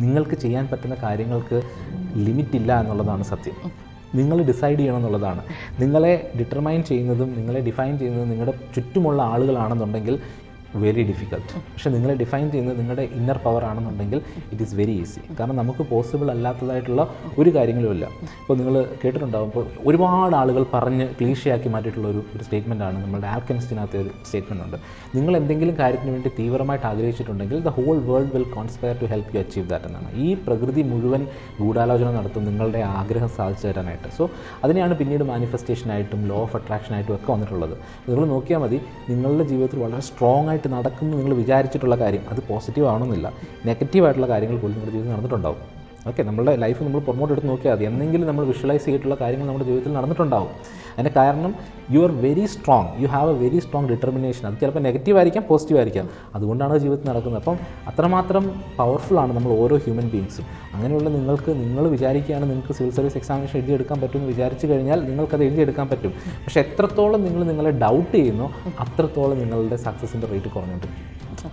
നിങ്ങൾക്ക് ചെയ്യാൻ പറ്റുന്ന കാര്യങ്ങൾക്ക് ലിമിറ്റ് ഇല്ല എന്നുള്ളതാണ് സത്യം. നിങ്ങൾ ഡിസൈഡ് ചെയ്യണം എന്നുള്ളതാണ്. നിങ്ങളെ ഡിറ്റർമൈൻ ചെയ്യുന്നതും നിങ്ങളെ ഡിഫൈൻ ചെയ്യുന്നതും നിങ്ങളുടെ ചുറ്റുമുള്ള ആളുകളാണെന്നുണ്ടെങ്കിൽ വെരി ഡിഫിക്കൽട്ട് പക്ഷേ നിങ്ങളെ ഡിഫൈൻ ചെയ്യുന്നത് നിങ്ങളുടെ ഇന്നർ പവർ ആണെന്നുണ്ടെങ്കിൽ ഇറ്റ് ഈസ് വെരി ഈസി കാരണം നമുക്ക് പോസിബിൾ അല്ലാത്തതായിട്ടുള്ള ഒരു കാര്യങ്ങളുമില്ല ഇപ്പോൾ നിങ്ങൾ കേട്ടിട്ടുണ്ടാകും ഇപ്പോൾ ഒരുപാട് ആളുകൾ പറഞ്ഞ് ക്ലീഷയാക്കി മാറ്റിയിട്ടുള്ള ഒരു ഒരു ആണ്. നമ്മുടെ ആൽക്കെമിസ്റ്റിനകത്ത് ഒരു സ്റ്റേറ്റ്മെന്റ് ഉണ്ട്. നിങ്ങൾ എന്തെങ്കിലും കാര്യത്തിന് വേണ്ടി തീവ്രമായിട്ട് ആഗ്രഹിച്ചിട്ടുണ്ടെങ്കിൽ the whole world will conspire to help you achieve that എന്നാണ്. ഈ പ്രകൃതി മുഴുവൻ ഗൂഢാലോചന നടത്തും നിങ്ങളുടെ ആഗ്രഹം സാധിച്ചു തരാനായിട്ട്. സോ അതിനെയാണ് പിന്നീട് മാനിഫെസ്റ്റേഷനായിട്ടും ലോ ഓഫ് അട്രാക്ഷനായിട്ടും ഒക്കെ വന്നിട്ടുള്ളത്. നിങ്ങൾ നോക്കിയാൽ മതി നിങ്ങളുടെ ജീവിതത്തിൽ വളരെ സ്ട്രോങ് ആയിട്ട് നടക്കുന്നു നിങ്ങൾ വിചാരിച്ചിട്ടുള്ള കാര്യം അത് പോസിറ്റീവ് ആവണമെന്നില്ല. നെഗറ്റീവായിട്ടുള്ള കാര്യങ്ങൾ പോലും നിങ്ങളുടെ ജീവിതത്തിൽ നടന്നിട്ടുണ്ടാവും. ഓക്കെ നമ്മുടെ ലൈഫ് നമ്മൾ പ്രൊമോട്ട് എടുത്ത് നോക്കിയാൽ മതി. എന്തെങ്കിലും നമ്മൾ വിഷ്വലൈസ് ചെയ്തിട്ടുള്ള കാര്യങ്ങൾ നമ്മുടെ ജീവിതത്തിൽ നടന്നിട്ടുണ്ടാവും. അതിന്റെ കാരണം you are very strong you have a very strong determination അത് ചിലപ്പോൾ നെഗറ്റീവ് ആയിരിക്കാം പോസിറ്റീവ് ആയിരിക്കാം. അതുകൊണ്ടാണ് അത് ജീവിതത്തിൽ നടക്കുന്നത്. അപ്പം അത്രമാത്രം പവർഫുള്ളാണ് നമ്മൾ ഓരോ ഹ്യൂമൻ ബീങ്സും അങ്ങനെയുള്ള നിങ്ങൾക്ക് നിങ്ങൾ വിചാരിക്കുകയാണ് നിങ്ങൾക്ക് സിവിൽ സർവീസ് എക്സാമിനേഷൻ എഴുതിയെടുക്കാൻ പറ്റുമെന്ന് വിചാരിച്ചു കഴിഞ്ഞാൽ നിങ്ങൾക്കത് എഴുതിയെടുക്കാൻ പറ്റും. പക്ഷേ എത്രത്തോളം നിങ്ങൾ നിങ്ങളെ ഡൗട്ട് ചെയ്യുന്നു അത്രത്തോളം നിങ്ങളുടെ സക്സസിന്റെ റേറ്റ് കുറഞ്ഞുകൊണ്ടിരിക്കും.